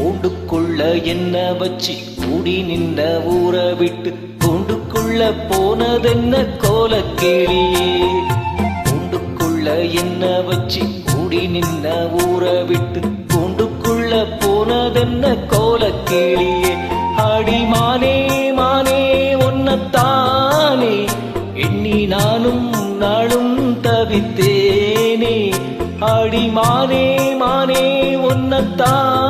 கூண்டுக்குள்ள என்ன வச்சு கூடி நின்ற ஊரை விட்டு கூண்டுக்குள்ள போனதென்ன கோலக்கேளியே கூண்டுக்குள்ள என்ன வச்சு கூடி நின்ற ஊரை விட்டு கூண்டுக்குள்ள போனதென்ன கோலக்கேளியே அடி மானே மானே ஒன்னத்தானே எண்ணி நானும் நாளும் தவித்தேனே. ஆடி மானே மானே ஒன்னத்தானே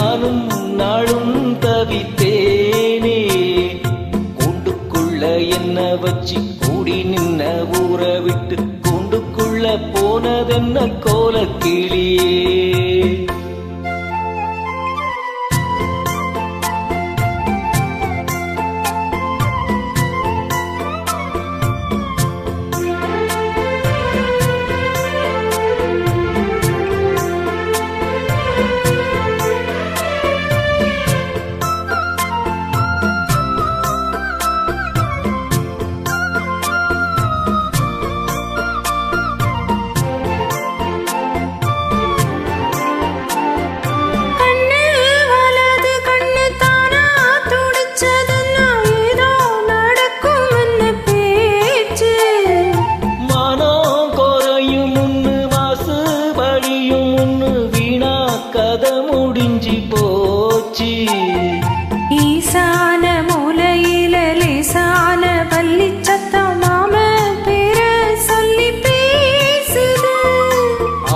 நானும் நாளும் தவித்தேனே. கூண்டுக்குள்ள என்ன வச்சு கூடி நின்ன ஊற விட்டு கூண்டுக்குள்ள போனதென்ன கோலக்கிளியே. முடிஞ்சு போச்சு. ஈசான மூலையில லேசான பள்ளி சத்தம் மாம பேர சொல்லி பேசுது.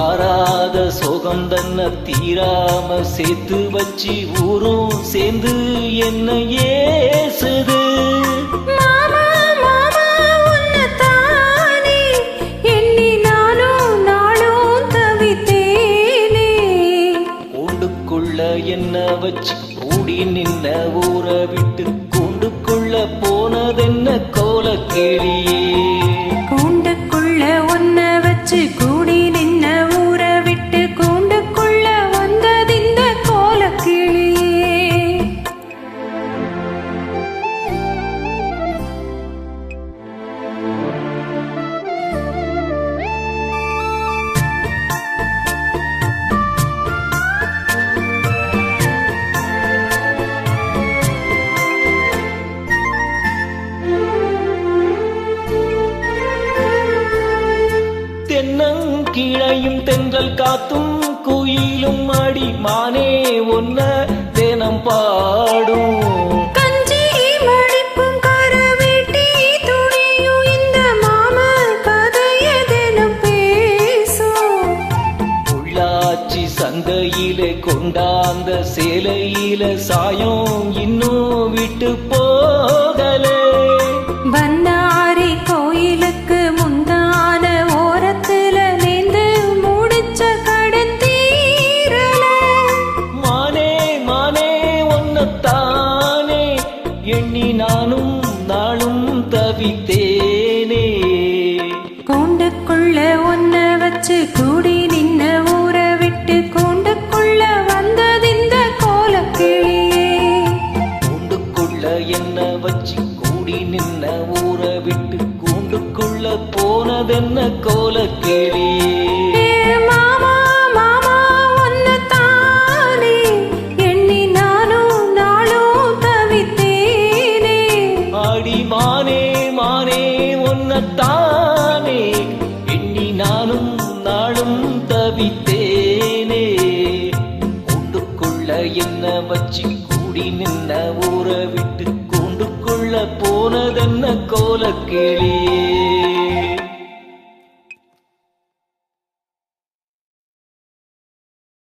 ஆறாத சோகம் தன்னை தீராம சேர்த்து வச்சு ஊரும் சேர்ந்து என்ன ஏசுது. போச்சு. ஓடி நின்ன ஊற விட்டு கொண்டு கொள்ள போனதென்ன கோலக்கிளியே தென்னங்கிளையும் தென்றல் காத்தும் குயிலும் அடி மானே ஒன்ன தினம் பாடும். சந்தையிலே கொண்டாந்த சேலையில சாயம் இன்னும் விட்டு போகலே. ஒன்னத்தானே எண்ணி நானும் நாளும் தவித்தேனே. கூண்டுக்குள்ள ஒன்ன வச்சு கூடி நின்ன ஊற விட்டு கூண்டுக்குள்ள வந்ததிந்த கோலக்கிளியே. கூண்டுக்குள்ள என்ன வச்சு கூடி நின்ன ஊற விட்டு கூண்டுக்குள்ள போனதென்ன கோலக்கிளியே? ஏ ஒன்னத்தானே எண்ணி நானும் நாளும் தவித்தேனே. கூண்டுக்குள்ள என்ன வச்சு கூடி நின்ன ஊற விட்டு கூண்டுக்குள்ள போனதென்ன கோலக்கிளியே